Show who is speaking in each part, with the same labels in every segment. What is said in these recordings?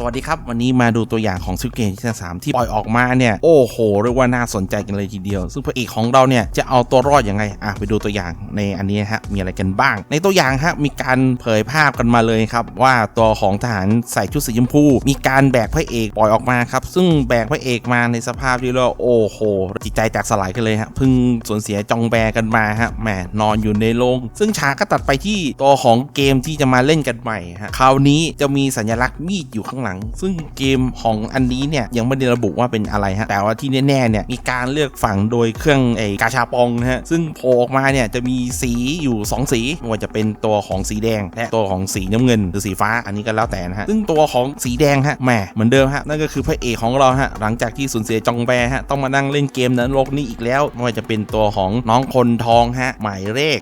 Speaker 1: สวัสดีครับ วันนี้มาดูตัวอย่างของซิลเกมที่สามที่ปล่อยออกมาเนี่ย โอ้โหเรียกว่าน่าสนใจกันเลยทีเดียว ซึ่งพระเอกของเราเนี่ยจะเอาตัวรอดยังไงอะไปดูตัวอย่างในอันนี้ฮะมีอะไรกันบ้าง ในตัวอย่างฮะมีการเผยภาพกันมาเลยครับ ว่าตัวของทหารใส่ชุดสีชมพู มีการแบกพระเอกปล่อยออกมาครับซึ่งแบกพระเอกมาในสภาพที่เราโอ้โหจิตใจแตกสลายกันเลยฮะพิ่งสูญเสียจองแบกันมาฮะแหมนอนอยู่ในโรงซึ่งฉากก็ตัดไปที่ตัวของเกมที่จะมาเล่นกันใหม่ฮะคราวนี้จะมีสัญลักษณ์มีดอยู่ข้างหลังซึ่งเกมของอันนี้เนี่ยยังไม่ได้ระบุว่าเป็นอะไรฮะแต่ว่าที่แน่ๆเนี่ยมีการเลือกฝั่งโดยเครื่องไอ้กาชาปองนะฮะซึ่งโผล่ออกมาเนี่ยจะมีสีอยู่ 2 สีไม่ว่าจะเป็นตัวของสีแดง และตัวของสีน้ำเงินหรือสีฟ้าอันนี้ก็แล้วแต่นะฮะซึ่งตัวของสีแดงฮะแหมเหมือนเดิมฮะนั่นก็คือพระเอกของเราฮะหลังจากที่สูญเสียจองแบฮะต้องมานั่งเล่นเกมนั้นโลกนี้อีกแล้วไม่ว่าจะเป็นตัวของน้องคนทองฮะหมายเลข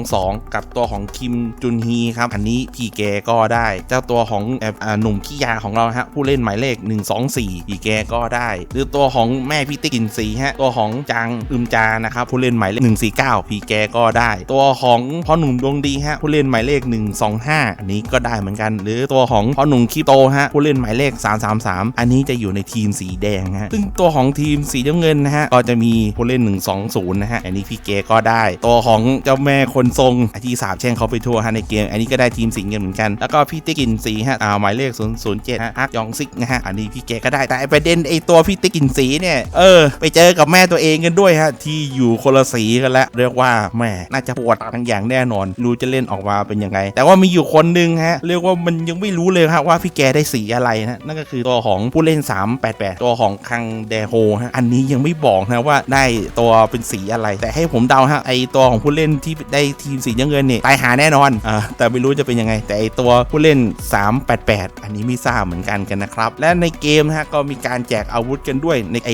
Speaker 1: 222 กับตัวของคิมจุนฮีครับอันนี้พี่แกก็ได้ เจ้าตัวของแอบหนุ่มขี้ยาของเราฮะผู้เล่นหมายเลข 124พี่แกก็ได้ หรือตัวของแม่พี่ติ๊กกินสีฮะตัวของจางอึมจานะครับผู้เล่นหมายเลข 149 พี่แกก็ได้ ตัวของพ่อหนุ่มดวงดีฮะผู้เล่นหมายเลข 125 อันนี้ก็ได้เหมือนกัน หรือตัวของพ่อหนุ่มคีโตฮะผู้เล่นหมายเลข 333 อันนี้จะอยู่ในทีมสีแดงฮะซึ่งตัวของทีมสีน้ำเงินนะฮะก็จะมีผู้เล่น 120 นะฮะอันนี้พี่แกก็ได้ ตัวของเจ้าแม่คนทรงที่สาบแช่งเขาไปทั่วฮะในเกม อันนี้ก็ได้ทีมสิงห์กันเหมือนกันแล้วก็พี่ติ๊กกินสีฮะอ่าหมายเลข007ฮะฮักยองซิกนะฮะอันนี้พี่แกก็ได้แต่ไอ้ประเด็นไอ้ตัวพี่ติ๊กกินสีเนี่ยเออไปเจอกับแม่ตัวเองกันด้วยฮะที่อยู่คนละสีกันแล้วเรียกว่าแม่น่าจะปวดทั้งอย่างแน่นอนรู้จะเล่นออกมาเป็นยังไง แต่ว่ามีอยู่คนหนึงฮะเรียกว่ามันยังไม่รู้เลยฮะว่าพี่แกได้สีอะไรนะนั่นก็คือตัวของผู้เล่น 388 ตัวของคังเดโฮฮะอันนี้ยังไม่บอกนะว่าได้ตัวเป็นสีอะไร แต่ให้ผมเดาฮะไอตัวของผู้เล่นที่ได้ทีมสีน้ำเงินเนี่ยตายหาแน่นอนอ่าแต่ไม่รู้จะเป็นยังไง แต่ไอตัวผู้เล่น 388 อันนี้ไม่ทราบเหมือนกันกันนะครับ และในเกมนะฮะก็มีการแจกอาวุธกันด้วยในไอ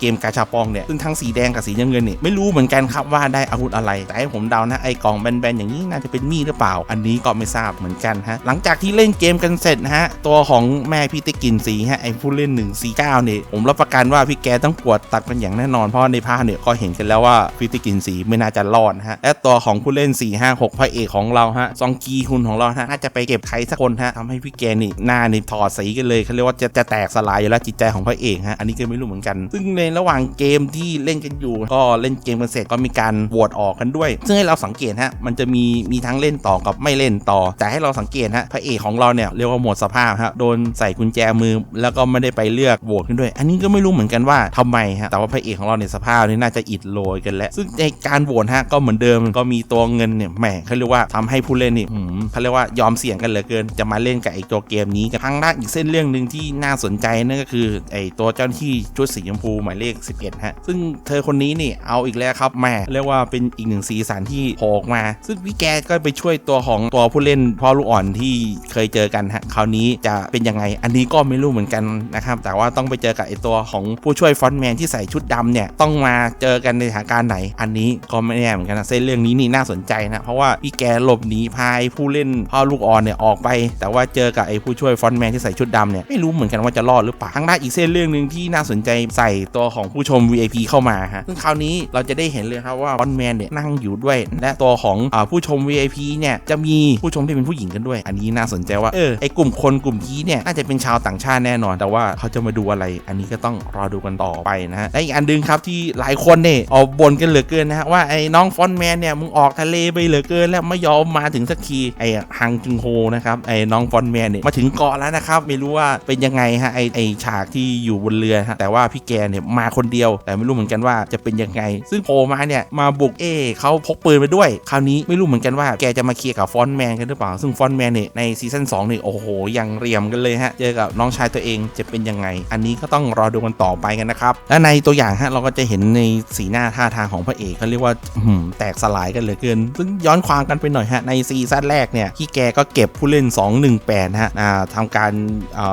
Speaker 1: เกมกาชาปองเนี่ยซึ่งทั้งสีแดงกับสีน้ำเงินเนี่ยไม่รู้เหมือนกันครับว่าได้อาวุธอะไร แต่ให้ผมเดานะไอกล่องแบนๆอย่างนี้น่าจะเป็นมีดหรือเปล่า อันนี้ก็ไม่ทราบเหมือนกันฮะหลังจากที่เล่นเกมกันเสร็จนะฮะตัวของแม่พี่ติ๊กกินสีฮะไอผู้เล่น149เนี่ยผมรับประกันว่าพี่แกต้องปวดตัดกันอย่างแน่นอนเพราะในภาพเนี่ยก็เห็นกันแล้วว่าพี่ติ๊กกินสีไม่น่าจะรอดฮะและตัวของผู้เล่น 456พระเอกของเราฮะซองกีฮุนของเราฮะน่าจะไปเก็บใครสักคนฮะทำให้พี่แกนี่หน้านี่ถอดสีกันเลยเขาเรียกว่าจะจะแตกสลายอยู่แล้วจิตใจของพระเอกฮะอันนี้ก็ไม่รู้เหมือนกัน ซึ่งในระหว่างเกมที่เล่นกันอยู่ ก็เล่นเกมกันเสร็จก็มีการโหวตออกกันด้วย ซึ่งให้เราสังเกตฮะมันจะมีมีทั้งเล่นต่อกับไม่เล่นต่อ แต่ให้เราสังเกตฮะพระเอกของเราเนี่ยเรียกว่าหมดสภาพฮะโดนใส่กุญแจมือ แล้วก็ไม่ได้ไปเลือกโหวตกันด้วย อันนี้ก็ไม่รู้เหมือนกันว่าทำไมฮะแต่ว่าพระเอกของเราเนี่ยสภาพนี่น่าจะอิดโรยกันแล้ว ซึ่งในการโหวตฮะก็เหมือนเดิมก็มีตัวเงินเนี่ยแหมเขาเรียกว่าทำให้ผู้เล่นนี่หืมเขาเรียกว่ายอมเสี่ยงกันเหลือเกิน จะมาเล่นกับไอ้ตัวเกมนี้กันทางด้านอีกเส้นเรื่องหนึ่งที่น่าสนใจนั่นก็คือไอ้ตัวเจ้าหน้าที่ชุดสีชมพูหมายเลข 11 ฮะ ซึ่งเธอคนนี้นี่เอาอีกแล้วครับแม่เรียกว่าเป็นอีกหนึ่งสีสันที่โผล่ออกมา ซึ่งพี่แกก็ไปช่วยตัวของตัวผู้เล่นพ่อลูกอ่อนที่เคยเจอกันฮะคราวนี้จะเป็นยังไง อันนี้ก็ไม่รู้เหมือนกันนะครับ แต่ว่าต้องไปเจอกับไอ้ตัวของผู้ช่วยฟอนต์แมนที่ใส่ชุดดำเนี่ยต้องมาเจอกันในสถานการณ์ไหน อันนี้ก็ไม่แน่เหมือนกันนะเส้นเรื่องนี้นี่น่าสนใจนะเพราะว่าพี่แกหลบหนีพายผู้เล่นพ่อลูกอ่อนเนี่ยออกไป แต่ว่าเจอกับไอผู้ช่วยฟอนต์แมนที่ใส่ชุดดำเนี่ยไม่รู้เหมือนกันว่าจะรอดหรือเปล่าทางด้านอีกเส้นเรื่องหนึ่งที่น่าสนใจใส่ตัวของผู้ชม VIP เข้ามาฮะซึ่งคราวนี้เราจะได้เห็นเลยครับว่าฟอนแมนเนี่ยนั่งอยู่ด้วย และตัวของอผู้ชม VIP เนี่ยจะมีผู้ชมที่เป็นผู้หญิงกันด้วย อันนี้น่าสนใจว่าเออไอกลุ่มคนกลุ่มนี้เนี่ยน่าจะเป็นชาวต่างชาติแน่นอน แต่ว่าเขาจะมาดูอะไร อันนี้ก็ต้องรอดูกันต่อไปนะฮะและอีกอันดึงครับที่หลายคนเนี่ยออกบ่นกันเหลือเกินนะฮะว่าไอ้น้องฟอนแมนเนี่ยมึงออกทะเลไปเหลือเกิน แล้วไม่ยอมมาถึงสักทีไอ้ฮังจึงโฮนะครับไอ้น้องฟอนแมนเนี่ยมาถึงเกาะแล้วนะครับครับไม่รู้ว่าเป็นยังไงฮะไอไอฉากที่อยู่บนเรือฮะแต่ว่าพี่แกเนี่ยมาคนเดียว แต่ไม่รู้เหมือนกันว่าจะเป็นยังไง ซึ่งโผล่มาเนี่ยมาบุกเอเขาพกปืนไปด้วย คราวนี้ไม่รู้เหมือนกันว่าแกจะมาเคลียร์กับฟอนแมนกันหรือเปล่า ซึ่งฟอนแมนเนี่ยในซีซั่น2เนี่ยโอ้โหยังเรียมกันเลยฮะเจอกับน้องชายตัวเองจะเป็นยังไง อันนี้ก็ต้องรอดูกันต่อไปกันนะครับและในตัวอย่างฮะเราก็จะเห็นในสีหน้าท่าทางของพระเอกเขาเรียกว่าหือแตกสลายกันเหลือเกิน ซึ่งย้อนความกันไปหน่อยฮะในซีซั่นแรกเนี่ยที่แกก็เก็บผู้เล่น 218ฮะทำการ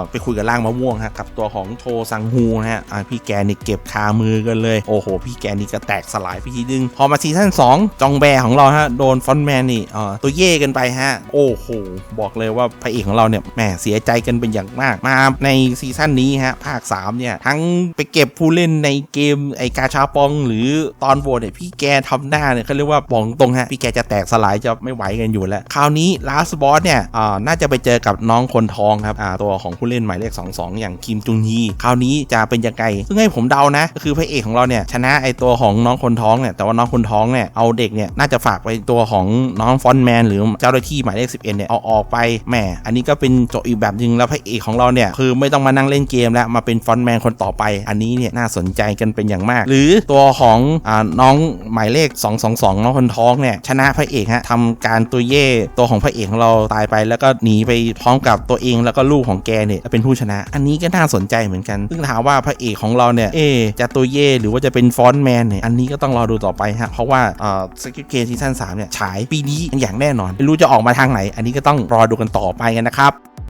Speaker 1: ไปคุยกับล่างมะม่วงฮะกับตัวของโชซังฮูนะฮะพี่แกนี่เก็บคามือกันเลย โอ้โห พี่แกนี่ก็แตกสลายไปทีนึง พอมาซีซั่น2 จองแบของเราฮะโดนฟอนแมนนี่ตัวเย่กันไปฮะ โอ้โห บอกเลยว่าพระเอกของเราเนี่ยแหมเสียใจกันเป็นอย่างมาก มาในซีซั่นนี้ฮะภาค 3 เนี่ย ทั้งไปเก็บผู้เล่นในเกมไอกาชาปอง หรือตอนโหวตเนี่ยพี่แกทำหน้าเนี่ยเขาเรียกว่าบอกตรงฮะพี่แกจะแตกสลายจะไม่ไหวกันอยู่แล้ว คราวนี้ลาสบอสเนี่ยน่าจะไปเจอกับน้องคนทองครับอ่าตัวของผู้เล่นหมายเลข 22 อย่างคิมจุงฮีคราวนี้จะเป็นยังไงซึ่งให้ผมเดานะก็คือพระเอกของเราเนี่ยชนะไอตัวของน้องคนท้องเนี่ยแต่ว่าน้องคนท้องเนี่ยเอาเด็กเนี่ยน่าจะฝากไปตัวของน้องฟอนแมนหรือเจ้าหน้าที่หมายเลข 11เนี่ยเอาออกไปแหมอันนี้ก็เป็นโจอีกแบบหนึ่งแล้วพระเอกของเราเนี่ยคือไม่ต้องมานั่งเล่นเกมแล้วมาเป็นฟอนแมนคนต่อไป อันนี้เนี่ยน่าสนใจกันเป็นอย่างมาก หรือตัวของอ่าน้องหมายเลข 222 น้องคนท้องเนี่ยชนะพระเอกฮะทำการตัวเย่ตัวของพระเอกของเราตายไป แล้วก็หนีไปพร้อมกับตัวเองแล้วก็ลูกของแกเนี่ยเป็นผู้ชนะ อันนี้ก็น่าสนใจเหมือนกัน ซึ่งถามว่าพระเอกของเราเนี่ยเอจะตัวเย่หรือว่าจะเป็นฟอนแมนเนี่ยอันนี้ก็ต้องรอดูต่อไปฮะเพราะว่าเอ่อสกิลเกมซีซั่นสามเนี่ยฉายปีนี้อย่างแน่นอนไม่รู้จะออกมาทางไหน อันนี้ก็ต้องรอดูกันต่อไปกันนะครับ